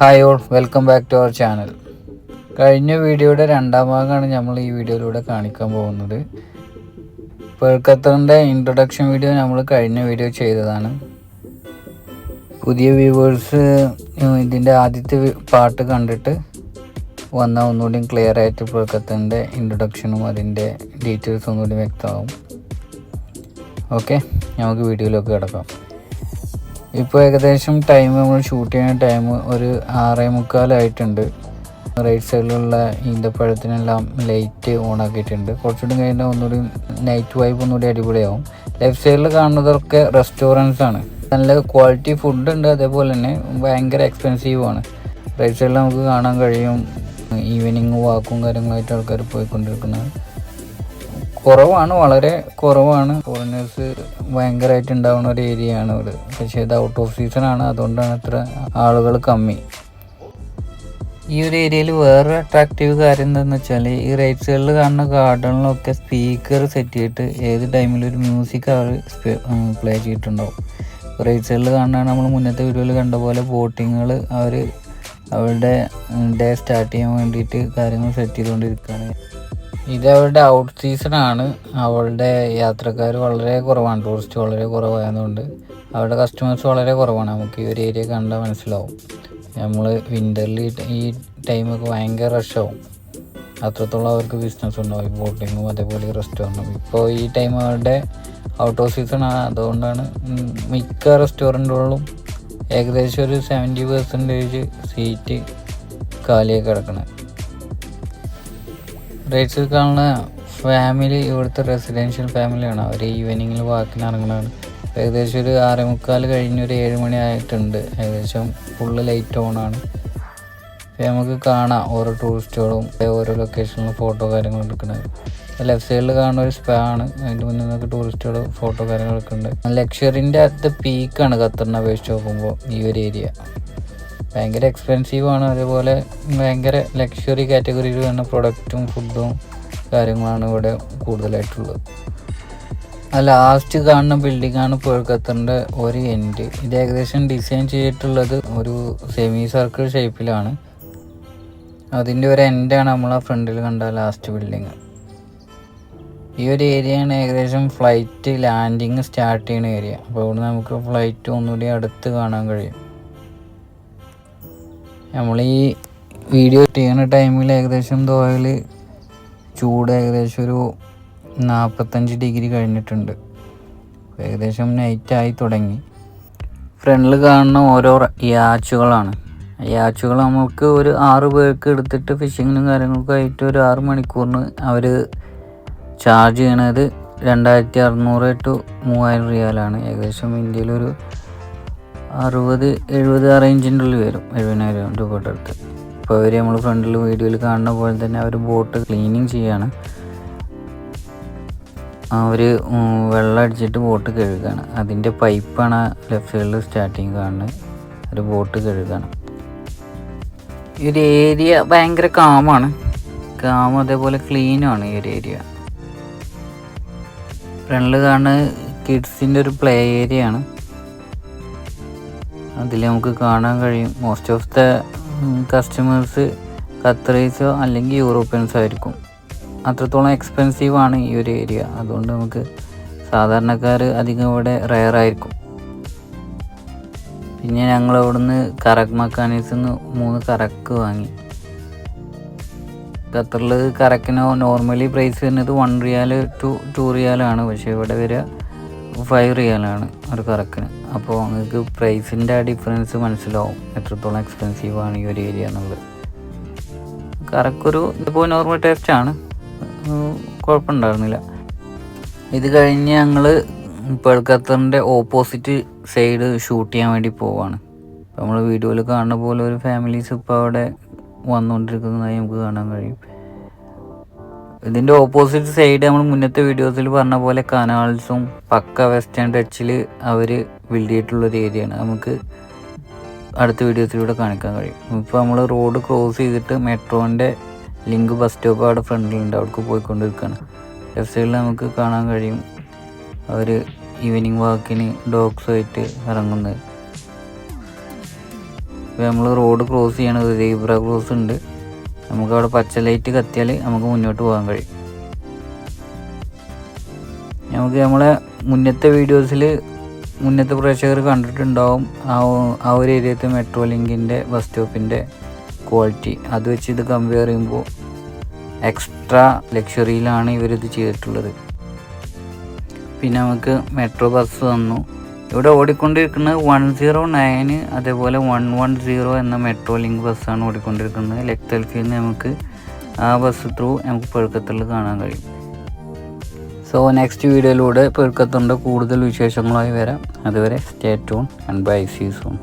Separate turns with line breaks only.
Hi all welcome back to our channel കഴിഞ്ഞ വീഡിയോയുടെ രണ്ടാം ഭാഗമാണ് നമ്മൾ ഈ വീഡിയോയിലൂടെ കാണിക്കാൻ പോകുന്നത്. പേൾക്കത്തറിന്റെ ഇൻട്രൊഡക്ഷൻ വീഡിയോ നമ്മൾ കഴിഞ്ഞ വീഡിയോ ചെയ്തതാണ്. പുതിയ വ്യൂവേഴ്സ് ഇതിന്റെ ആദ്യത്തെ പാട്ട് കണ്ടിട്ട് വന്നാൽ ഒന്നുകൂടി ക്ലിയർ ആയിട്ട് പേൾക്കത്തറിന്റെ ഇൻട്രൊഡക്ഷനും അതിന്റെ ഡീറ്റെയിൽസ് ഒന്നുകൂടി വ്യക്തമാകും ഓക്കെ നമുക്ക് വീഡിയോയിലൊക്കെ കിടക്കാം. ഇപ്പോൾ ഏകദേശം ടൈം നമ്മൾ ഷൂട്ട് ചെയ്യുന്ന ടൈം ഒരു ആറേ മുക്കാലായിട്ടുണ്ട് റൈറ്റ് സൈഡിലുള്ള ഈന്തപ്പഴത്തിനെല്ലാം ലൈറ്റ് ഓൺ ആക്കിയിട്ടുണ്ട് കുറച്ചുകൂടി കഴിഞ്ഞാൽ ഒന്നുകൂടി നൈറ്റ് വൈബ് ഒന്നുകൂടി അടിപൊളിയാവും. ലെഫ്റ്റ് സൈഡിൽ കാണുന്നതൊക്കെ റെസ്റ്റോറന്റ്സ് ആണ്. നല്ല ക്വാളിറ്റി ഫുഡ് ഉണ്ട്. അതേപോലെ തന്നെ ഭയങ്കര എക്സ്പെൻസീവ് ആണ്. റൈറ്റ് സൈഡിൽ നമുക്ക് കാണാൻ കഴിയും. ഈവനിങ് വാക്കും കാര്യങ്ങളായിട്ട് ആൾക്കാർ പോയിക്കൊണ്ടിരിക്കുന്നത്. കുറവാണ് വളരെ കുറവാണ്. ഫോറിനേഴ്സ് ഭയങ്കരമായിട്ട് ഉണ്ടാവുന്ന ഒരു ഏരിയ ആണ് ഇവിടെ പക്ഷേ ഇത് ഔട്ട് ഓഫ് സീസൺ ആണ് അതുകൊണ്ടാണ് ഇത്ര ആളുകൾ കമ്മി. ഈ ഒരു ഏരിയയിൽ വേറെ അട്രാക്റ്റീവ് കാര്യം എന്താണെന്ന് വെച്ചാൽ ഈ റൈറ്റ് സൈഡിൽ കാണുന്ന ഗാർഡനിലൊക്കെ സ്പീക്കർ സെറ്റ് ചെയ്തിട്ട് ഏത് ടൈമിലും ഒരു മ്യൂസിക് അവർ പ്ലേ ചെയ്തിട്ടുണ്ടാവും. റൈറ്റ് സൈഡിൽ കാണുന്ന നമ്മൾ മുന്നത്തെ വീഡിയോയിൽ കണ്ട പോലെ ബോട്ടിങ്ങുകൾ അവർ അവരുടെ ഡേ സ്റ്റാർട്ട് ചെയ്യാൻ വേണ്ടിയിട്ട് കാര്യങ്ങൾ സെറ്റ് ചെയ്തുകൊണ്ടിരിക്കുകയാണ് ഇത് അവരുടെ ഔട്ട് സീസൺ ആണ്. അവളുടെ യാത്രക്കാർ വളരെ കുറവാണ്. ടൂറിസ്റ്റ് വളരെ കുറവായതുകൊണ്ട് അവരുടെ കസ്റ്റമേഴ്സ് വളരെ കുറവാണ്. നമുക്ക് ഈ ഒരു ഏരിയ കണ്ടാൽ മനസ്സിലാവും. നമ്മൾ വിന്ററിൽ ഈ ടൈമൊക്കെ ഭയങ്കര റഷാവും അത്രത്തോളം അവർക്ക് ബിസിനസ് ഉണ്ടാവും. ബോട്ടിങ്ങും അതേപോലെ റെസ്റ്റോറന്റും ഇപ്പോൾ ഈ ടൈം അവരുടെ ഔട്ട് ഓഫ് സീസൺ ആണ്. അതുകൊണ്ടാണ് മിക്ക റെസ്റ്റോറന്റുകളിലും ഏകദേശം ഒരു സെവന്റി പെർസെന്റേജ് സീറ്റ് കാലിയായി റൈറ്റ്സിൽ കാണുന്ന ഫാമിലി ഇവിടുത്തെ റെസിഡൻഷ്യൽ ഫാമിലിയാണ് അവർ ഈവനിങ്ങിൽ വാക്കിന് ഇറങ്ങുന്നതാണ് ഏകദേശം ഒരു ആറ് മുക്കാൽ കഴിഞ്ഞ് ഒരു ഏഴ് മണി ആയിട്ടുണ്ട്. ഏകദേശം ഫുള്ള് ലൈറ്റ് ഓൺ ആണ്. നമുക്ക് കാണാം ഓരോ ടൂറിസ്റ്റുകളും ഓരോ ലൊക്കേഷനിലും ഫോട്ടോ കാര്യങ്ങൾ എടുക്കുന്നത്. ലെഫ്റ്റ് സൈഡിൽ കാണുന്ന ഒരു സ്പാ ആണ്. അതിന്റെ മുന്നിൽ നിന്നൊക്കെ ടൂറിസ്റ്റുകൾ ഫോട്ടോ കാര്യങ്ങൾ എടുക്കുന്നുണ്ട് ലക്ഷറിന്റെ അടുത്ത പീക്കാണ് ഖത്തറിനെ അപേക്ഷിച്ച് നോക്കുമ്പോൾ ഈ ഒരു ഏരിയ ഭയങ്കര എക്സ്പെൻസീവാണ് അതേപോലെ ഭയങ്കര ലക്ഷറി കാറ്റഗറിയിൽ വരുന്ന പ്രൊഡക്റ്റും ഫുഡും കാര്യങ്ങളാണ് ഇവിടെ കൂടുതലായിട്ടുള്ളത്. ആ ലാസ്റ്റ് കാണുന്ന ബിൽഡിംഗ് ആണ് പുഴക്കത്തറിന്റെ ഒരു എൻഡ് ഇത് ഏകദേശം ഡിസൈൻ ചെയ്തിട്ടുള്ളത് ഒരു സെമി സർക്കിൾ ഷേപ്പിലാണ് അതിന്റെ ഒരു എൻഡാണ് നമ്മൾ ആ ഫ്രണ്ടിൽ കണ്ട ലാസ്റ്റ് ബിൽഡിങ് ഈ ഒരു ഏരിയയാണ് ഏകദേശം ഫ്ലൈറ്റ് ലാൻഡിങ് സ്റ്റാർട്ട് ചെയ്യുന്ന ഏരിയ അപ്പോൾ ഇവിടെ നമുക്ക് ഫ്ലൈറ്റ് ഒന്നുകൂടി അടുത്ത് കാണാൻ കഴിയും. നമ്മൾ ഈ വീഡിയോ ചെയ്യുന്ന ടൈമിൽ ഏകദേശം ദോഹയിൽ ചൂട് ഏകദേശം ഒരു നാൽപ്പത്തഞ്ച് ഡിഗ്രി കഴിഞ്ഞിട്ടുണ്ട്. ഏകദേശം നൈറ്റായി തുടങ്ങി. ഫ്രണ്ടിൽ കാണുന്ന ഓരോ യാച്ചുകളാണ്. യാച്ചുകൾ നമുക്ക് ഒരു ആറ് പേർക്ക് എടുത്തിട്ട് ഫിഷിങ്ങിനും കാര്യങ്ങൾക്കും ആയിട്ട് ഒരു ആറ് മണിക്കൂറിന് അവർ ചാർജ് ചെയ്യണത് രണ്ടായിരത്തി അറുന്നൂറ് ടു മൂവായിരം റിയാലാണ്. ഏകദേശം ഇന്ത്യയിലൊരു അറുപത് എഴുപത് ആ റേഞ്ചിന്റെ ഉള്ളിൽ വരും എഴുപതിനായിരം രൂപയുടെ അടുത്ത്. ഇപ്പോൾ അവർ നമ്മൾ ഫ്രണ്ടിൽ വീഡിയോയിൽ കാണുന്ന പോലെ തന്നെ അവർ ബോട്ട് ക്ലീനിങ് ചെയ്യാണ്. അവർ വെള്ളം അടിച്ചിട്ട് ബോട്ട് കഴുകുകയാണ് അതിന്റെ പൈപ്പാണ് ലെഫ്റ്റ് സൈഡിൽ സ്റ്റാർട്ടിങ് കാണുന്നത്. ഒരു ബോട്ട് കഴുകുകയാണ് ഈ ഒരു ഏരിയ ഭയങ്കര കാമാണ് കാം അതേപോലെ ക്ലീനുമാണ് ഈ ഒരു ഏരിയ ഫ്രണ്ടിൽ കാണുന്നത് കിഡ്സിന്റെ ഒരു പ്ലേ ഏരിയ ആണ് അതിൽ നമുക്ക് കാണാൻ കഴിയും. മോസ്റ്റ് ഓഫ് ദ കസ്റ്റമേഴ്സ് ഖത്തറീസോ അല്ലെങ്കിൽ യൂറോപ്യൻസോ ആയിരിക്കും. അത്രത്തോളം എക്സ്പെൻസീവ് ആണ് ഈ ഒരു ഏരിയ അതുകൊണ്ട് നമുക്ക് സാധാരണക്കാർ അധികം ഇവിടെ റയർ ആയിരിക്കും. പിന്നെ ഞങ്ങൾ അവിടുന്ന് കറക് മക്കാനീസ് നിന്ന് മൂന്ന് കറക്ക് വാങ്ങി. ഖത്തറിൽ കറക്കിന് നോർമലി പ്രൈസ് വരുന്നത് വൺ റിയാൽ ടു ടു റിയാലാണ് പക്ഷേ ഇവിടെ വരിക ഫൈവ് റിയലാണ് ഒരു കറക്കിന്. അപ്പോൾ നിങ്ങൾക്ക് പ്രൈസിന്റെ ആ ഡിഫറൻസ് മനസ്സിലാവും. എത്രത്തോളം എക്സ്പെൻസീവ് ആണ് ഈ ഒരു ഏരിയ എന്നുള്ളത്. കറക്കൊരു ഇപ്പോൾ നോർമൽ ടേസ്റ്റ് ആണ്. ഉം, കുഴപ്പമുണ്ടായിരുന്നില്ല. ഇത് കഴിഞ്ഞ് ഞങ്ങൾ പേൾക്കത്തറിന്റെ ഓപ്പോസിറ്റ് സൈഡ് ഷൂട്ട് ചെയ്യാൻ വേണ്ടി പോവാണ്. നമ്മൾ വീഡിയോയിൽ കാണുന്ന പോലെ ഒരു ഫാമിലീസ് ഇപ്പോൾ അവിടെ വന്നുകൊണ്ടിരിക്കുന്നതായി നമുക്ക് കാണാൻ കഴിയും. ഇതിന്റെ ഓപ്പോസിറ്റ് സൈഡ് നമ്മൾ മുന്നത്തെ വീഡിയോസിൽ പറഞ്ഞ പോലെ കനാൾസും പക്ക വെസ്റ്റേൺ ടച്ചിൽ അവർ ബിൽഡ് ചെയ്തിട്ടുള്ളൊരു ഏരിയയാണ് നമുക്ക് അടുത്ത വീഡിയോസിലൂടെ കാണിക്കാൻ കഴിയും. ഇപ്പോൾ നമ്മൾ റോഡ് ക്രോസ് ചെയ്തിട്ട് മെട്രോന്റെ ലിങ്ക് ബസ് സ്റ്റോപ്പ് അവിടെ ഫ്രണ്ടിലുണ്ട് അവിടേക്ക് പോയിക്കൊണ്ടിരിക്കുകയാണ് ലെഫ്റ്റ് സൈഡിൽ നമുക്ക് കാണാൻ കഴിയും അവർ ഈവനിങ് വാക്കിന് ഡോഗ്സുമായിട്ട് ഇറങ്ങുന്നത്. ഇപ്പോൾ നമ്മൾ റോഡ് ക്രോസ് ചെയ്യണത് സീബ്ര ക്രോസ് ഉണ്ട്. നമുക്ക് അവിടെ പച്ച ലൈറ്റ് കത്തിയാൽ നമുക്ക് മുന്നോട്ട് പോകാൻ കഴിയും. നമുക്ക് നമ്മളെ മുന്നത്തെ വീഡിയോസിൽ മുന്നത്തെ പ്രേക്ഷകർ കണ്ടിട്ടുണ്ടാവും ആ ആ ഒരു ഏരിയത്തെ മെട്രോ ലിങ്കിന്റെ ബസ് സ്റ്റോപ്പിന്റെ ക്വാളിറ്റി അത് വെച്ച് ഇത് കമ്പയർ ചെയ്യുമ്പോൾ എക്സ്ട്രാ ലക്ഷറിയിലാണ് ഇവരിത് ചെയ്തിട്ടുള്ളത്. പിന്നെ നമുക്ക് മെട്രോ ബസ് വന്നു. ഇവിടെ ഓടിക്കൊണ്ടിരിക്കുന്നത് വൺ സീറോ നയന് അതേപോലെ വൺ വൺ സീറോ എന്ന മെട്രോ ലിങ്ക് ബസ്സാണ് ഓടിക്കൊണ്ടിരിക്കുന്നത്. ലെക്തൽഫിൽ നിന്ന് നമുക്ക് ആ ബസ് ത്രൂ നമുക്ക് പെഴുക്കത്തിൽ കാണാൻ കഴിയും. സോ നെക്സ്റ്റ് വീഡിയോയിലൂടെ പെഴുക്കത്തുണ്ട്. കൂടുതൽ വിശേഷങ്ങളായി വരാം. അതുവരെ stay tune and bye see soon